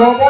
Come on.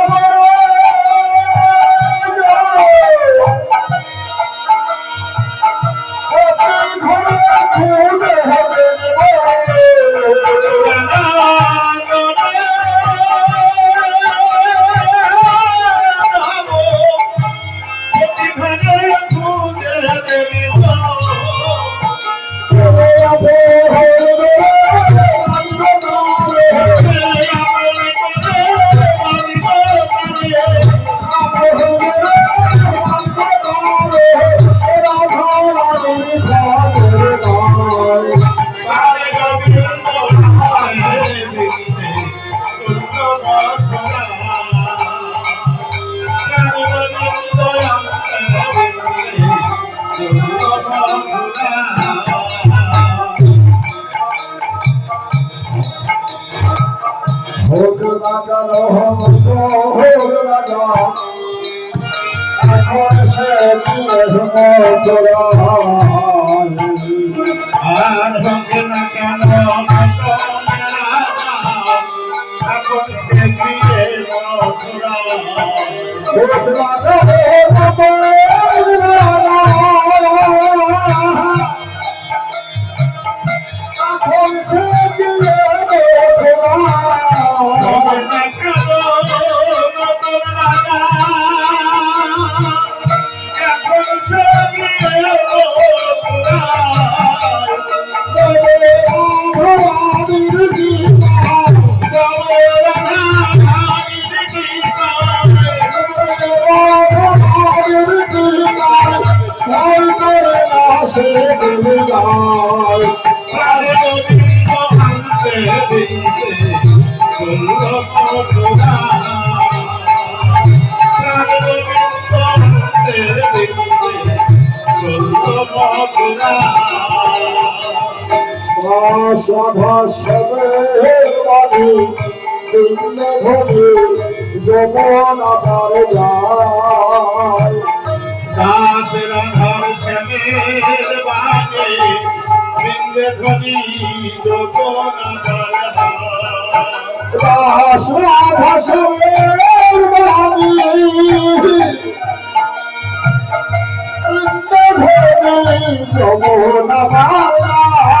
Yanam আবার যায় দাস রাধার শ্যামের বাগে বৃন্দে ধ্বনি যোগন রাস রাধা যমুনা দাস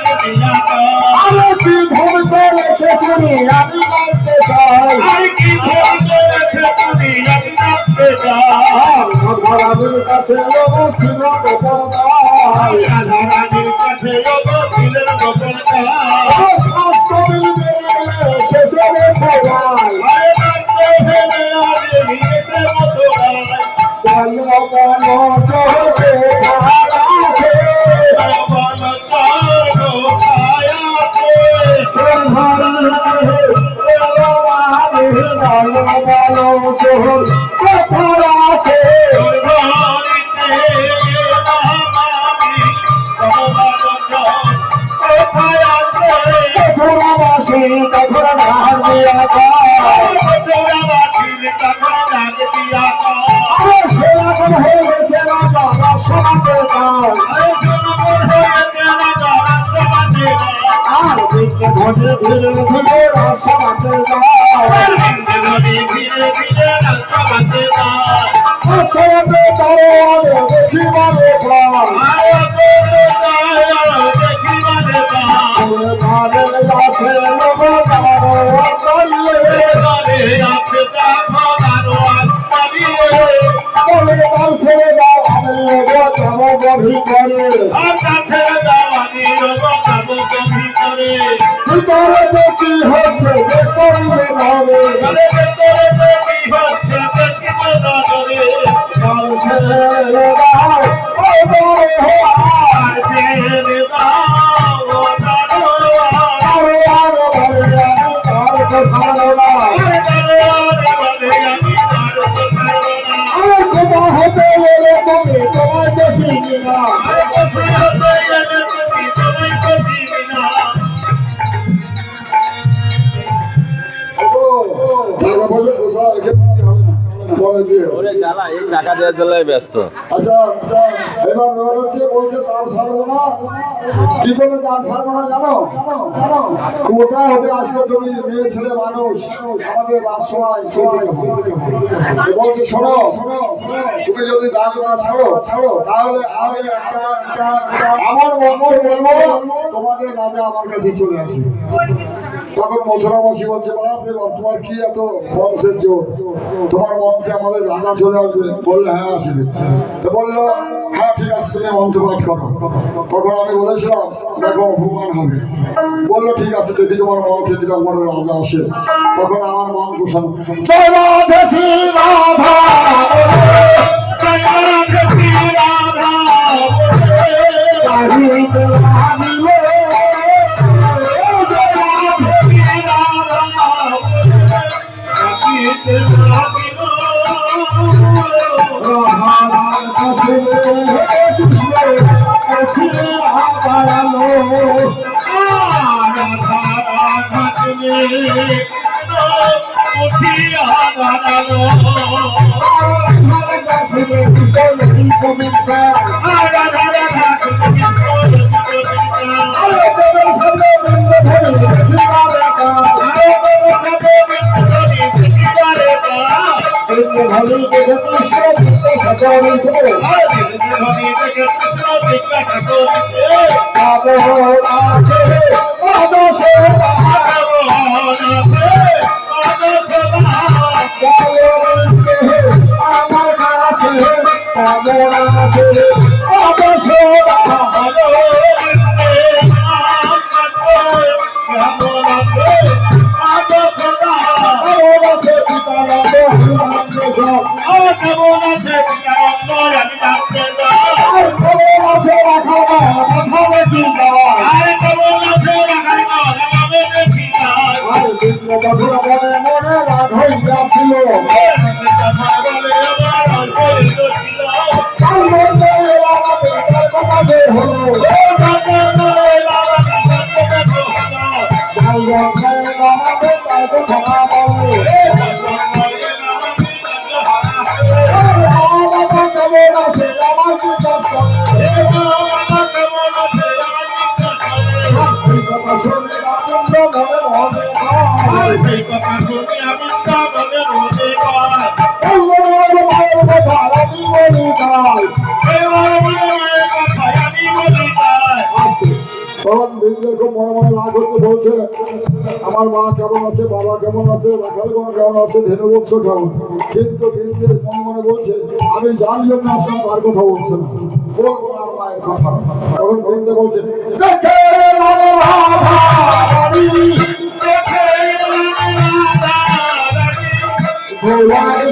তুমি আমি মানতে চাই আর মধুরাদের কাছে অবস্থিত গোপন ধরে জন্য আচ্ছা হচ্ছে, বলছে তার সারবো না কি মেয়ে, ছেলে, মানুষ। আমাদের রাজসভায় সময় বলছে, শোনো, তুমি যদি দাগ না ছাড়ো ছাড়ো তাহলে আমি একটা আমার মঙ্গল বলব, তোমাদের রাজা আমার কাছে চলে আসবে। তখন মথুরাবাসী বলছে, বাপ রে বাপ, তোমার কি এত বংশের জোর? তোমার মঞ্চে আমাদের রাজা চলে আসবে? বললে হ্যাঁ আসবে। বলল হ্যাঁ ঠিক আছে, তুমি মন্ত্র পাঠ করো। তখন আমি বলেছিলাম, দেখো, অপমান হবে। বলল, ঠিক আছে, যদি তোমার যদি আমার রাজা আসে। তখন আমার মন দেখি রাধা। আদর্শ তখন নিজের খুব মনে মনে রাগ বলছে, আমার মা কেমন আছে? বাবা কেমন আছে? রাখাল কোন কেমন আছে? ধেনু বংশ কেমন? কিন্তু নিজের মনে মনে বলছে, আমি জানি জন্য আসলাম তার কথা না। বলব তখন বৃন্দ বলছে লাগে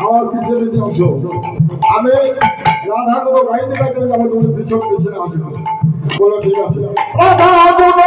আমার পিছনে পিছনে আসো আমি রাধা কোনো গাইতে গাইতে যাব তুমি পিছন পিছনে আসবে বলো, ঠিক আছে? রাধা কোনো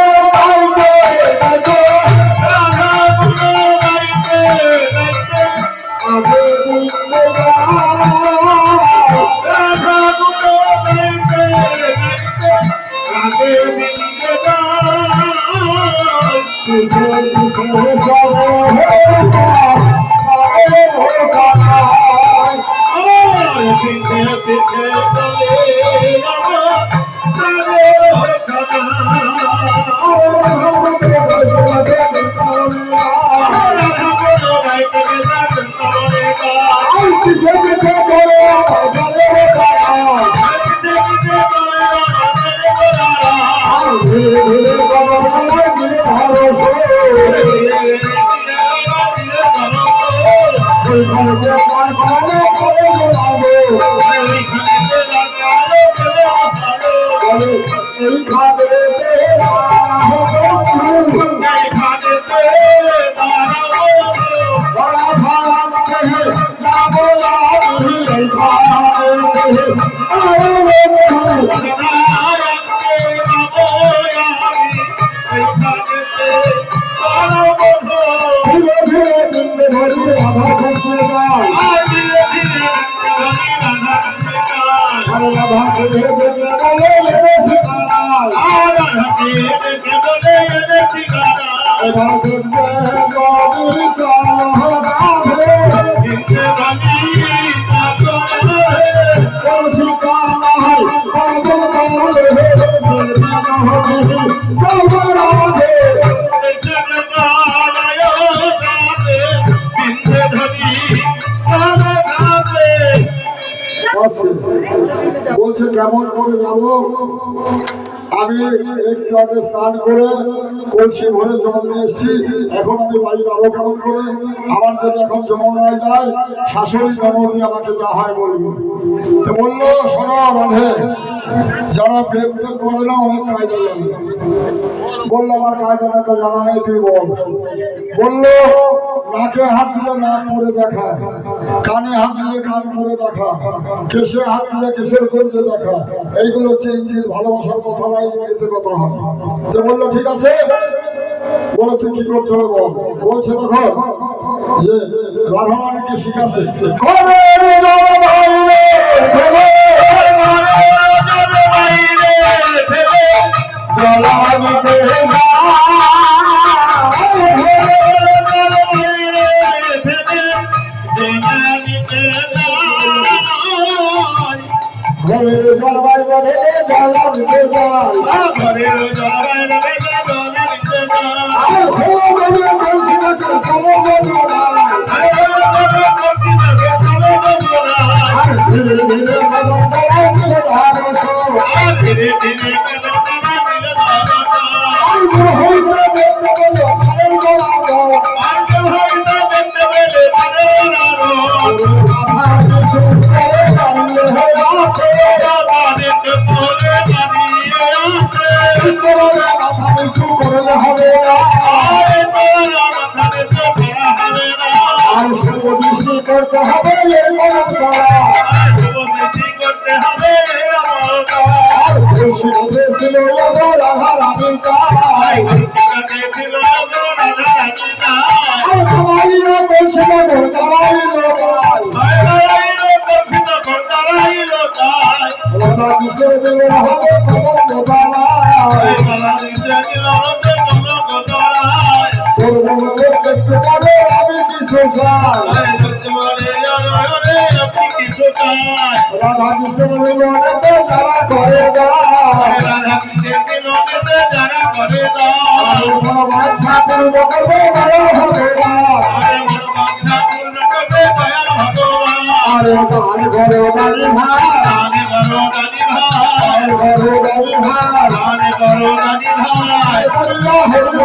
বলছে, কেমন করে যাব? আমি একটু আগে স্নান করে কলসি ভরে জল নিয়ে এসেছি। এখন আমি বাড়ি যাব কেমন করে? আমার যদি এখন যমুনায় যায়, শাশুড়ি জন্মদি আমাকে যা হয় বলব। বলল, শোনো রাধে যারা প্রেম করে না অনেক কায়দা জানে বলল, আমার কায়দা তো জানা নেই, তুই বল। বলল, নাকে হাত দিলে নাক পরে দেখা, কানে হাত দিলে কান পরে দেখা, কেশে হাত দিলে কেশের করতে দেখা। এইগুলো হচ্ছে ইংরেজির ভালোবাসার কথা নাই এতে কথা হয় যে বলল, ঠিক আছে, বলে, তুই কি করতে হবে বল? বলছে তখন যে রাধারানীকে শিখাচ্ছে করে রে ভাই পাবে আমি কিছু চাই রাধা কৃষ্ণ যারা করে বাচ্চা পূর্ণ করবে ভালো হবে আরে গান ঘরে বাড়ি ভাই গান ঘরে বাড়ি ভাই আল্লাহ হরি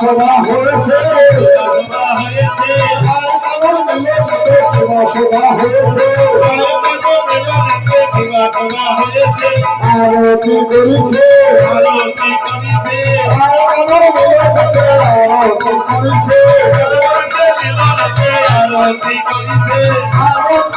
সভা হয়েছে সভা হয়েছে আরতি করিছে আরতি করিছে আরতি করিতে